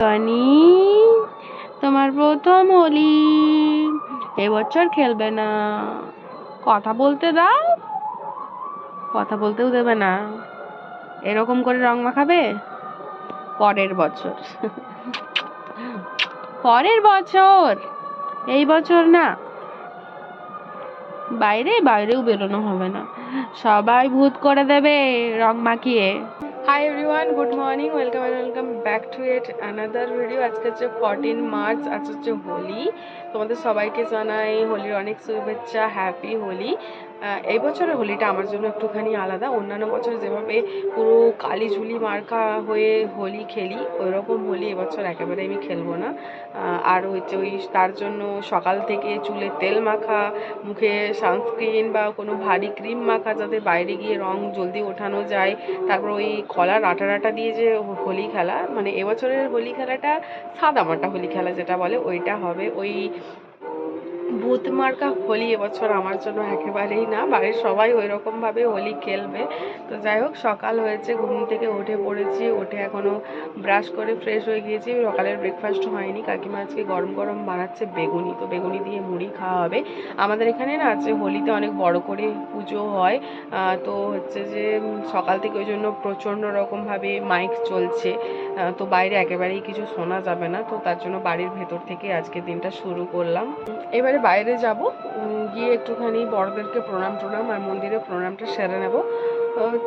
Tony তোমার প্রথম হোলি এবছর খেলবে না। কথা বলতে দাও। কথা বলতেও দেবে না। এরকম করে রং মাখাবে? পরের বছর। পরের বছর? এই বছর না। বাইরে বাইরেও বেরোনো হবে না। সবাই ভূত করে দেবে রং মাখিয়ে। Hi everyone good morning welcome and welcome back to it another video আজকে হচ্ছে ফর্টিন মার্চ আজ হচ্ছে হোলি। তোমাদের সবাইকে জানাই হোলির অনেক শুভেচ্ছা হ্যাপি হোলি। এই বছরের হোলিটা আমার জন্য একটুখানি আলাদা। অন্যান্য বছর যেভাবে পুরো কালি ঝুলি মার্কা হয়ে হোলি খেলি, ওইরকম হোলি এবছর একেবারে আমি খেলব না। আর হচ্ছে ওই তার জন্য সকাল থেকে চুলে তেল মাখা, মুখে সানস্ক্রিন বা কোনো ভারী ক্রিম মাখা যাতে বাইরে গিয়ে রং জলদি ওঠানো যায়। তারপর ওই কলার আটা আটা দিয়ে যে হোলি খেলা মানে এবছরের হোলি খেলাটা সাদামাটা হোলি খেলা যেটা বলে, ওইটা হবে। ওই ভূত মার্কা হোলি এবছর আমার জন্য একেবারেই না। বাড়ির সবাই ওই রকমভাবে হোলি খেলবে। তো যাই হোক, সকাল হয়েছে, ঘুম থেকে উঠে পড়েছি। উঠে এখনও ব্রাশ করে ফ্রেশ হয়ে গিয়েছি। সকালের ব্রেকফাস্ট হয়নি। কাকিমা আজকে গরম গরম বানাচ্ছে বেগুনি। তো বেগুনি দিয়ে মুড়ি খাওয়া হবে। আমাদের এখানে না আছে হোলিতে অনেক বড় করে পুজো হয়। তো হচ্ছে যে, সকাল থেকে ওই জন্য প্রচণ্ড রকমভাবে মাইক চলছে। তো বাইরে একেবারেই কিছু শোনা যাবে না। তো তার জন্য বাড়ির ভেতর থেকে আজকে দিনটা শুরু করলাম। এবারে বাইরে যাব। গিয়ে একটুখানি বড়দেরকে প্রণাম টনাম আর মন্দিরে প্রণামটা সেরে নেব।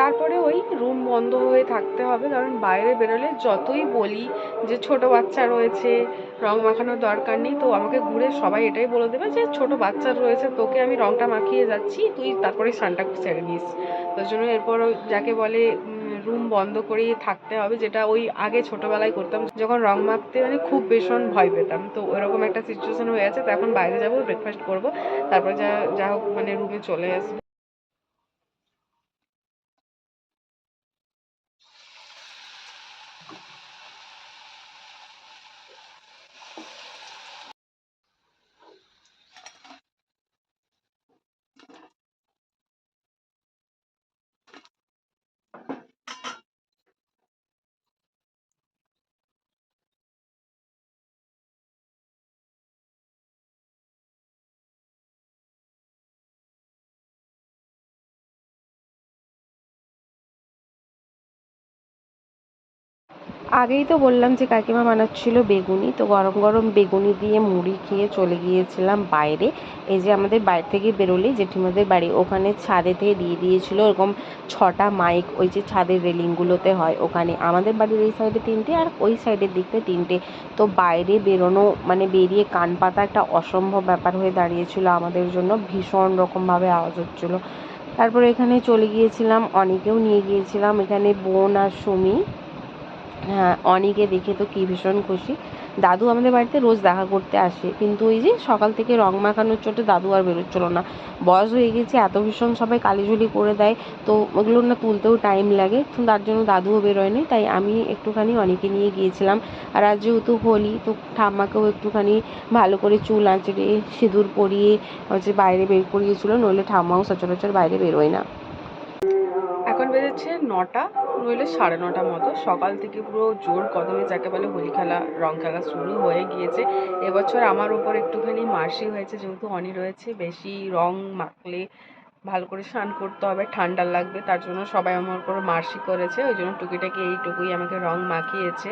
তারপরে ওই রুম বন্ধ হয়ে থাকতে হবে, কারণ বাইরে বেরোলে যতই বলি যে ছোট বাচ্চা রয়েছে, রং মাখানোর দরকার নেই, তো আমাকে ঘুরে সবাই এটাই বলে দেবে যে ছোট বাচ্চা রয়েছে, তোকে আমি রংটা মাখিয়ে যাচ্ছি, তুই তারপরে স্নানটা সেরে নিস। তার জন্য এরপর যাকে বলে রুম বন্ধ করেই থাকতে হবে, যেটা ওই আগে ছোটবেলায় করতাম। যখন রং মাখতে মানে খুব ভীষণ ভয় পেতাম। তো ওরকম একটা সিচুয়েশন হয়ে আছে তো এখন বাইরে যাব ব্রেকফাস্ট করব, তারপর যা যা হোক মানে রুমে চলে আসব। আগেই তো বললাম যে কাকিমা বানাচ্ছিল বেগুনি, তো গরম গরম বেগুনি দিয়ে মুড়ি খেয়ে চলে গিয়েছিলাম বাইরে। এই যে আমাদের বাইরে থেকে বেরোলেই জেঠিমাদের বাড়ি, ওখানে ছাদে থেকে দিয়ে দিয়েছিল এরকম ছটা মাইক, ওই যে ছাদের রেলিংগুলোতে হয় ওখানে। আমাদের বাড়ির এই সাইডে তিনটে আর ওই সাইডের দিকটা তিনটে। তো বাইরে বেরোনো মানে বেরিয়ে কান পাতা একটা অসম্ভব ব্যাপার হয়ে দাঁড়িয়েছিল আমাদের জন্য, ভীষণ রকমভাবে আওয়াজ হচ্ছিল। তারপরে এখানে চলে গিয়েছিলাম, অনেকেও নিয়ে গিয়েছিলাম, এখানে বোন আর সুমি। অনিকে দেখে তো কি ভীষণ খুশি। দাদু আমাদের বাড়িতে রোজ দেখা করতে আসে। কিন্তু ওই যে সকাল থেকে রং মাখানোর চোটে দাদু আর বেরোচ্ছিল না। বয়স হয়ে গেছে, এত ভীষণ সবাই কালিঝুলি করে দেয়। তো ওগুলো না তুলতেও টাইম লাগে। তো তার জন্য দাদুও বেরোয়নি। তাই আমি একটুখানি অনেকে নিয়ে গিয়েছিলাম। আর আজ যেহেতু হোলি, তো ঠাম্মাকেও একটুখানি ভালো করে চুল আঁচড়ে, সিঁদুর পরিয়ে, হচ্ছে বাইরে বের করিয়েছিল। নইলে ঠাম্মাও সচরাচর বাইরে বেরোয় না। বেজেছে নটা, নইলে সাড়ে নটা মতো। সকাল থেকে পুরো জোর কদমে যাকে বলে হোলি খেলা, রং খেলা শুরু হয়ে গিয়েছে। এবছর আমার ওপর একটুখানি মাসি হয়েছে, যেহেতু অনি রয়েছে, বেশি রং মাখলে ভালো করে স্নান করতে হবে, ঠান্ডা লাগবে, তার জন্য সবাই আমার উপর মার্সি করেছে। ওই জন্য টুকিটাকি এইটুকুই আমাকে রং মাখিয়েছে।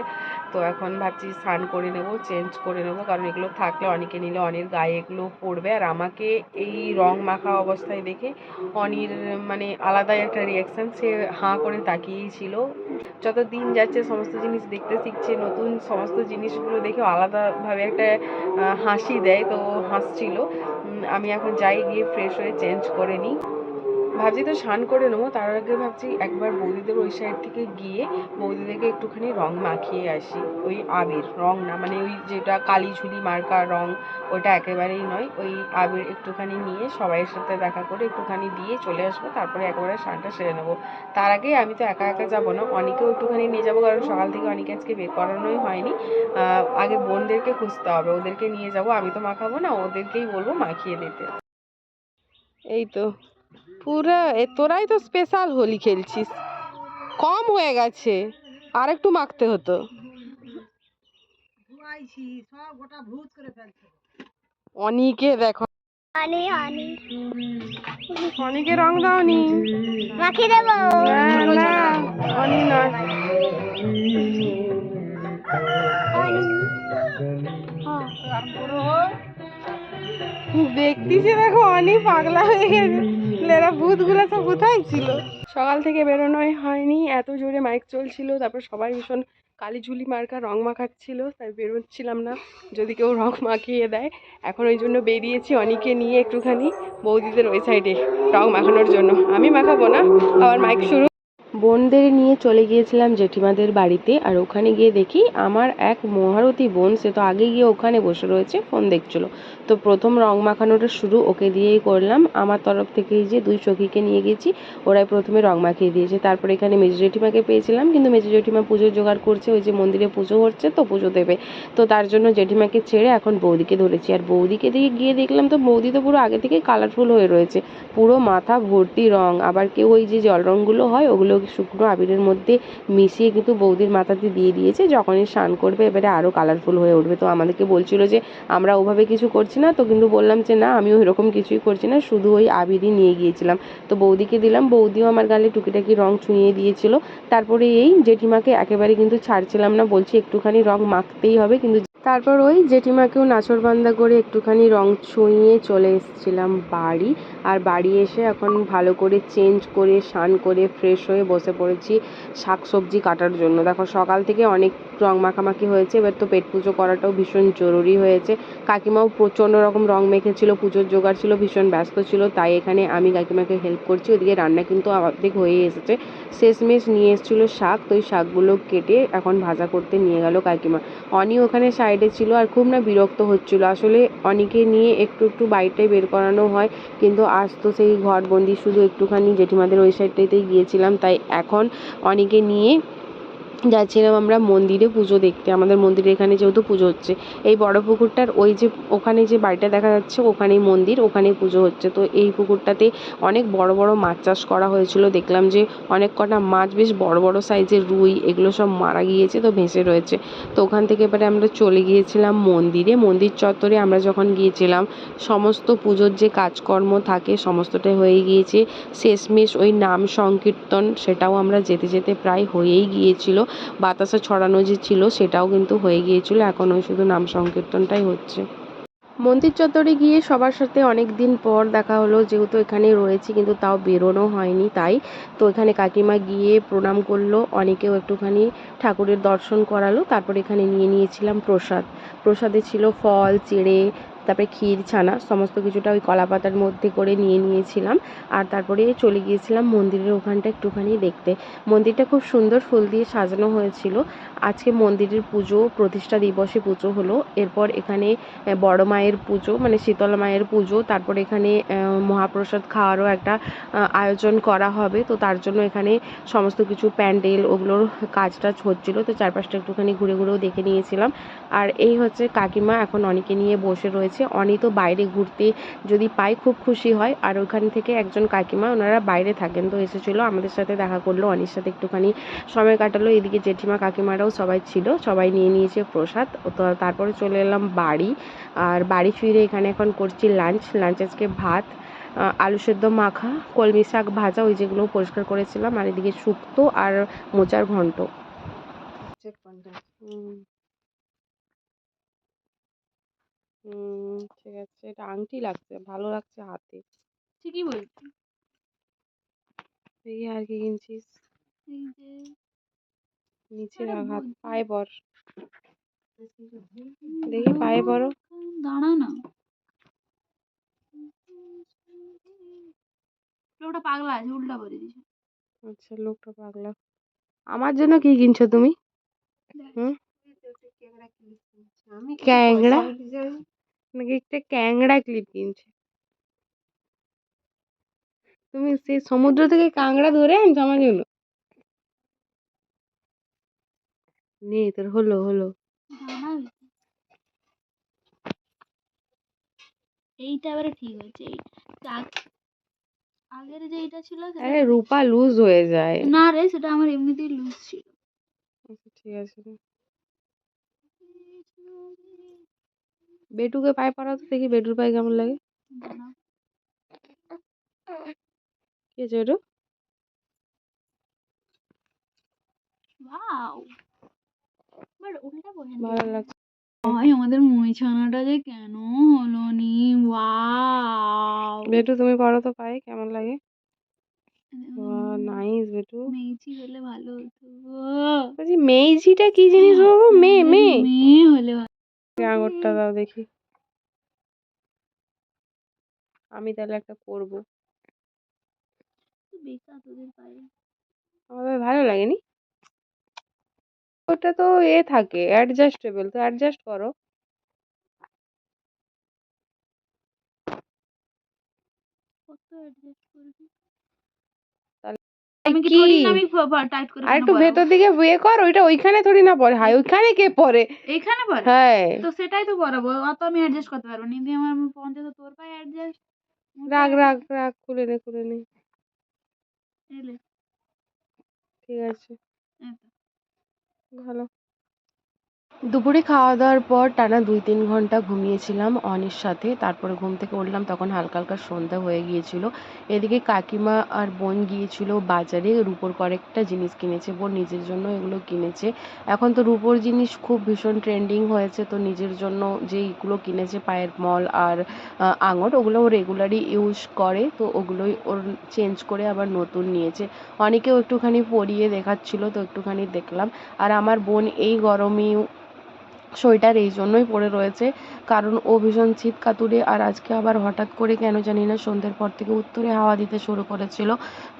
তো এখন ভাবছি স্নান করে নেব চেঞ্জ করে নেব। কারণ এগুলো থাকলে অনেকে নিলে অনির গায়ে এগুলো পড়বে। আর আমাকে এই রং মাখা অবস্থায় দেখে অনির মানে আলাদাই একটা রিয়াকশান সে হাঁ করে তাকিয়েই ছিল। যত দিন যাচ্ছে সমস্ত জিনিস দেখতে শিখছে, নতুন সমস্ত জিনিসগুলো দেখে আলাদাভাবে একটা হাসি দেয়, তো হাসছিল। আমি এখন যাই গিয়ে ফ্রেশ হয়ে চেঞ্জ করে নিই। ভাবছি তো স্নান করে নেব, তার আগে ভাবছি একবার বৌদিদের ওই সাইড থেকে গিয়ে বৌদিদেরকে একটুখানি রং মাখিয়ে আসি। ওই আবির রং না মানে ওই যেটা কালি ঝুলি মার্কা রং ওটা একেবারেই নয়। ওই আবির একটুখানি নিয়ে সবাইয়ের সাথে দেখা করে একটুখানি দিয়ে চলে আসব, তারপরে একেবারে স্নানটা সেরে নেব। তার আগে আমি তো একা একা যাব না, অনেকেও একটুখানি নিয়ে যাব, কারণ সকাল থেকে অনেকে আজকে বের করানোই হয়নি। আগে বোনদেরকে খুঁজতে হবে, ওদেরকে নিয়ে যাব, আমি তো মাখাবো না, ওদেরকেই বলব মাখিয়ে দিতে। এই তো। পুরো এ তোরাই তো স্পেশাল হোলি খেলছিস। কম হয়ে গেছে আর একটু মাখতে হতো। পাইছি সব গোটা ভূত করে ফেলছে। অনিকে দেখো। অনিকে রং দাওনি মাখিয়ে দেবো। না না অনি নয়। দেখতেছি দেখো অনেক পাগলা হয়ে গেছে। এরা ভূতগুলো সব কোথায় ছিল? সকাল থেকে বেরোনোই হয়নি, এত জোরে মাইক চলছিল, তারপর সবাই ভীষণ কালি ঝুলি মার্কা রং মাখাচ্ছিল, তাই বেরোচ্ছিলাম না, যদি কেউ রং মাখিয়ে দেয়। এখন ওই জন্য বেরিয়েছি অনেকে নিয়ে একটুখানি, বৌদিদের ওই সাইডে রং মাখানোর জন্য। আমি মাখাবো না, আবার মাইক শুরু বোনদের নিয়ে চলে গিয়েছিলাম জেঠিমাদের বাড়িতে আর ওখানে গিয়ে দেখি আমার এক মহারতী বোন, সে তো আগে গিয়ে ওখানে বসে রয়েছে, ফোন দেখছিল। তো প্রথম রং মাখানোটা শুরু ওকে দিয়েই করলাম। আমার তরফ থেকে এই যে দুই সখীকে নিয়ে গেছি, ওরাই প্রথমে রং মাখিয়ে দিয়েছে। তারপরে এখানে মেজো জেঠিমাকে পেয়েছিলাম, কিন্তু মেজো জেঠিমা পুজোর জোগাড় করছে, ওই যে মন্দিরে পুজো হচ্ছে তো পুজো দেবে। তো তার জন্য জেঠিমাকে ছেড়ে এখন বৌদিকে ধরেছি। আর বৌদিকে দিকে গিয়ে দেখলাম তো বৌদি তো পুরো আগে থেকে কালারফুল হয়ে রয়েছে। পুরো মাথা ভর্তি রং, আবার কেউ ওই যে জল রঙগুলো হয়, ওগুলো শুকনো আবিরের মধ্যে মিশিয়ে কিন্তু বৌদির মাথাতে দিয়ে দিয়েছে। যখনই স্নান করবে, এবারে আরও কালারফুল হয়ে উঠবে। তো আমাদেরকে বলছিল যে, আমরা ওভাবে কিছু করছি না। তো কিন্তু বললাম যে, না, আমিও এরকম কিছুই করছি না। শুধু ওই আবিরই নিয়ে গিয়েছিলাম। তো বৌদিকে দিলাম। বৌদিও আমার গালে টুকিটাকি রং ছুঁয়ে দিয়েছিল। তারপরে এই জেঠিমাকে একেবারে কিন্তু ছাড়ছিলাম না। বলছি, একটুখানি রং মাখতেই হবে। কিন্তু তারপর ওই জেঠিমাকেও নাচরবান্দা করে একটুখানি রং ছুঁয়ে চলে এসেছিলাম বাড়ি। আর বাড়ি এসে এখন ভালো করে চেঞ্জ করে, স্নান করে ফ্রেশ হয়ে বসে পড়েছি শাক সবজি কাটার জন্য। দেখো, সকাল থেকে অনেক রং মাখামাখি হয়েছে, এবার তো পেট পুজো করাটাও ভীষণ জরুরি হয়েছে। কাকিমাও প্রচণ্ড রকম রং মেখেছিল, পুজোর জোগাড় ছিল, ভীষণ ব্যস্ত ছিল, তাই এখানে আমি কাকিমাকে হেল্প করছি। ওদিকে রান্না কিন্তু অর্ধেক হয়ে এসেছে। শেষমেশ নিয়ে এসেছিল শাক, তো ওই শাকগুলো কেটে এখন ভাজা করতে নিয়ে গেল কাকিমা। অনি ওখানে সাইডে ছিল আর খুব না বিরক্ত হচ্ছিল। আসলে অনেকে নিয়ে একটু একটু বাইরটাই বের করানো হয়, কিন্তু আজ তো সেই ঘরবন্দি শুধু একটুখানি জেঠিমাদের ওই সাইডটাতেই গিয়েছিলাম। তাই এখন অনেকে নিয়ে যাচ্ছিলাম আমরা মন্দিরে পুজো দেখতে। আমাদের মন্দিরে এখানে যেহেতু পুজো হচ্ছে। এই বড় পুকুরটার ওই যে, ওখানে যে বাড়িটা দেখা যাচ্ছে, ওখানেই মন্দির, ওখানেই পুজো হচ্ছে। তো এই পুকুরটাতে অনেক বড় বড় মাছ চাষ করা হয়েছিল। দেখলাম যে অনেক কটা মাছ বেশ বড় বড় সাইজের রুই, এগুলো সব মারা গিয়েছে, তো ভেসে রয়েছে। তো ওখান থেকে এবারে আমরা চলে গিয়েছিলাম মন্দিরে। মন্দির চত্বরে আমরা যখন গিয়েছিলাম, সমস্ত পুজোর যে কাজকর্ম থাকে, সমস্তটাই হয়ে গিয়েছে। শেষমেশ ওই নাম সংকীর্তন, সেটাও আমরা যেতে যেতে প্রায় হয়েই গিয়েছিল। বাতাসা ছড়ানো যে ছিল সেটাও কিন্তু হয়ে গিয়েছিল। এখন ওই শুধু নাম সংকীর্তনটাই হচ্ছে। মন্দির চত্বরে গিয়ে সবার সাথে অনেক দিন পর দেখা হলো, যেহেতু এখানে রয়েছি, কিন্তু তাও বেরোনো হয়নি তাই। তো এখানে কাকিমা গিয়ে প্রণাম করল, অনেকেও একটুখানি ঠাকুরের দর্শন করালো, তারপর এখানে নিয়ে নিয়েছিলাম প্রসাদ। প্রসাদে ছিল ফল, চিড়ে তারপরে ক্ষীর, ছানা, সমস্ত কিছুটা ওই কলা পাতার মধ্যে করে নিয়ে নিয়েছিলাম। আর তারপরে চলে গিয়েছিলাম মন্দিরের ওখানটা একটুখানি দেখতে। মন্দিরটা খুব সুন্দর ফুল দিয়ে সাজানো হয়েছিল। আজকে মন্দিরের পুজো, প্রতিষ্ঠা দিবসে পুজো হলো। এরপর এখানে বড় মায়ের পুজো মানে শীতল মায়ের পুজো। তারপর এখানে মহাপ্রসাদ খাওয়ারও একটা আয়োজন করা হবে। তো তার জন্য এখানে সমস্ত কিছু প্যান্ডেল, ওগুলোর কাজ টাজ হচ্ছিল। তো চারপাশটা একটুখানি ঘুরে ঘুরেও দেখে নিয়েছিলাম। আর এই হচ্ছে কাকিমা এখন অনেকে নিয়ে বসে রয়েছে। অনি তো বাইরে ঘুরতে যদি পাই খুব খুশি হয়। আর ওখান থেকে একজন কাকিমা, ওনারা বাইরে থাকেন। তো এসেছিল, আমাদের সাথে দেখা করল। অনির সাথে একটুখানি সময় কাটালো। এদিকে জেঠিমা কাকিমারাও সবাই ছিল সবাই নিয়ে নিয়েছে প্রসাদ। তো তারপরে চলে এলাম বাড়ি। আর বাড়ি ফিরে এখানে এখন করছি লাঞ্চ লাঞ্চ আজকে ভাত আলু সেদ্ধ মাখা কলমি শাক ভাজা ওই যেগুলো পরিষ্কার করেছিলাম। আর এদিকে শুক্তো আর মোচার ঘন্ট। হুম। ঠিক আছে। এটা আংটি লাগছে ভালো লাগছে হাতে। ঠিকই বলছি দেখি আর কি কিনছিস? এই যে নিচে আরে রাখ হাত বলছি। পায়ে বর। দেখি পায়ে পরো দাঁড়া না। লোকটা পাগলা আছে উল্টা করে দিছে। আচ্ছা লোকটা পাগলা। আমার জন্য কি কিনছো তুমি? হুম? ক্যাংড়া? নাকি একটা ক্যাংড়া ক্লিপ কিনছে? তুমি সেই সমুদ্র থেকে কাংড়া ধরে আনছো আমার জন্য? নে তোর হলো হলো। এইটা এবারে ঠিক হয়েছে এইটা আগ- আগের যেইটা ছিল আরে রূপা লুজ হয়ে যায়। না রে সেটা আমার এমনিতেই লুজ ছিল। আচ্ছা ঠিক আছে। বেটুকে পায়ে পড়াও তো দেখি বেটুর পায়ে কেমন লাগে। কি আছে বেটু? পছন্দ ভালো লাগছে। ভাই আমাদের মই ছানাটা যে কেন হলো নি? ওয়াও! বেটু তুমি পড়ো তো পায়ে কেমন লাগে? নাইস বেটু। মেয়েছি হলে ভালো হতো। বলছি মেইজিটা কি জিনিস বাবু? মেয়ে মেয়ে মেয়ে। হলে ভালো আঙুরটা দাও দেখি। আমি তাহলে একটা করব। আমার ভালো লাগেনি? ওটা তো এ থাকে অ্যাডজাস্টেবল তো অ্যাডজাস্ট করো। কত অ্যাডজাস্ট করবি? আমি কি কি? করি না আমি টাইট করে আর একটু? ভেতর দিকে বিয়ে কর ওইটা ওইখানে থোড়ি না পড়ে। হাই ওইখানে কে পড়ে? এইখানে পরে হ্যাঁ। তো সেটাই তো পরাবো অত আমি অ্যাডজাস্ট করতে পারব না। যদি আমার পঞ্চাশ তোর পায়ে অ্যাডজাস্ট রাখ রাখ রাখ খুলে নে খুলে নে। ঠিক আছে। ভালো। দুপুরে খাওয়া দাওয়ার পর টানা দুই তিন ঘণ্টা ঘুমিয়েছিলাম অনির সাথে তারপরে ঘুম থেকে উঠলাম, তখন হালকা হালকা সন্ধ্যা হয়ে গিয়েছিল। এদিকে কাকিমা আর বোন গিয়েছিল বাজারে, রুপোর কয়েকটা জিনিস কিনেছে, বোন নিজের জন্য এগুলো কিনেছে। এখন তো রুপোর জিনিস খুব ভীষণ ট্রেন্ডিং হয়েছে, তো নিজের জন্য যেইগুলো কিনেছে, পায়ের মল আর আঙট ওগুলো ও রেগুলারই ইউজ করে, তো ওগুলোই ওর চেঞ্জ করে আবার নতুন নিয়েছে। অনেকেও একটুখানি পরিয়ে দেখাচ্ছিল, তো একটুখানি দেখলাম। আর আমার বোন এই গরমেই সোয়েটার এই জন্যই পরে রয়েছে। কারণ ও ভীষণ শীত কাতুরে আর আজকে আবার হঠাৎ করে কেন জানি না সন্ধ্যের পর থেকে উত্তরে হাওয়া দিতে শুরু করেছিল।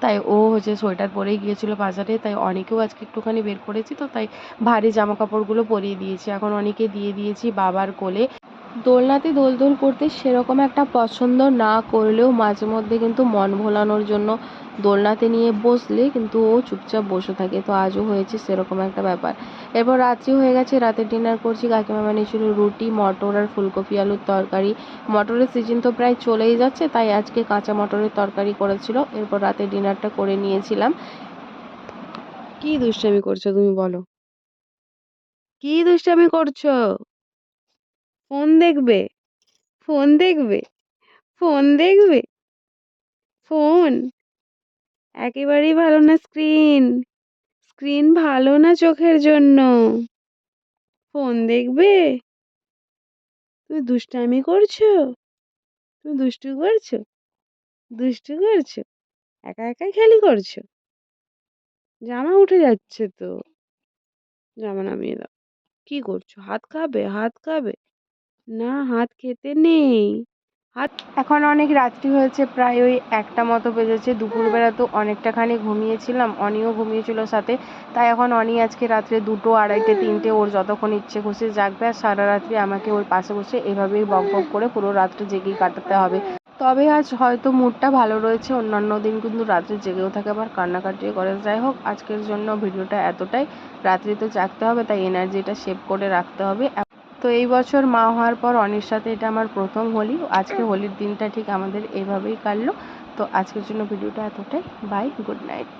তাই ও হচ্ছে সোয়েটার পরেই গিয়েছিল বাজারে। তাই অনেকেও আজকে একটুখানি বের করেছি তো, তাই ভারী জামা কাপড়গুলো পরিয়ে দিয়েছি। এখন অনেকে দিয়ে দিয়েছি বাবার কোলে। দোলনাতে দোল দোল করতে সেরকম একটা পছন্দ না করলেও মাঝে মধ্যে কিন্তু মন ভোলানোর জন্য দোলনাতে নিয়ে বসলে কিন্তু ও চুপচাপ বসে থাকে। তো আজও হয়েছে সেরকম একটা ব্যাপার। এরপর রাত্রি হয়ে গেছে, রাতে ডিনার করছি কাকিমা বানিয়েছিল রুটি, মটর আর ফুলকপি, আলুর তরকারি। মটরের সিজন তো প্রায় চলেই যাচ্ছে, তাই আজকে কাঁচা মটরের তরকারি করেছিল। এরপর রাতে ডিনারটা করে নিয়েছিলাম। কি দুষ্টামি করছ তুমি বলো? কি দুষ্টামি করছ? ফোন দেখবে ফোন দেখবে ফোন দেখবে, ফোন। একেবারেই ভালো না স্ক্রিন স্ক্রিন ভালো না চোখের জন্য। ফোন দেখবে? তুমি দুষ্টামি করছ? তুমি দুষ্টু করছ? দুষ্টু করছ? একা একা খেলি করছ? জামা উঠে যাচ্ছে তো। জামা নামিয়ে দাও। কি করছ? হাত খাবে? হাত খাবে? না, হাত খেতে নেই। হাত এখন অনেক রাত্রি হয়েছে, প্রায় ওই একটা মতো বেজেছে। দুপুরবেলা তো অনেকটা অনেকটাখানি ঘুমিয়েছিলাম, অনিও ঘুমিয়েছিল সাথে। তাই এখন অনি আজকে রাত্রে দুটো, আড়াইটে, তিনটে, ওর যতক্ষণ ইচ্ছে খুশি জাগবে আর সারা রাত্রি আমাকে ওর পাশে বসে এভাবেই বক বক করে পুরো রাত্রে জেগেই কাটাতে হবে। তবে আজ হয়তো মুডটা ভালো রয়েছে, অন্যান্য দিন কিন্তু রাত্রে জেগেও থাকে আবার কান্নাকাটিও করে। যাই হোক, আজকের জন্য ভিডিওটা এতটাই। রাত্রি তো জাগতে হবে, তাই এনার্জিটা সেভ করে রাখতে হবে। তো এই বছর মা হওয়ার পর অনির সাথে এটা আমার প্রথম হোলি। আজকে হোলির দিনটা ঠিক আমাদের এভাবেই কাটলো। তো আজকের জন্য ভিডিওটা এতটাই। Bye good night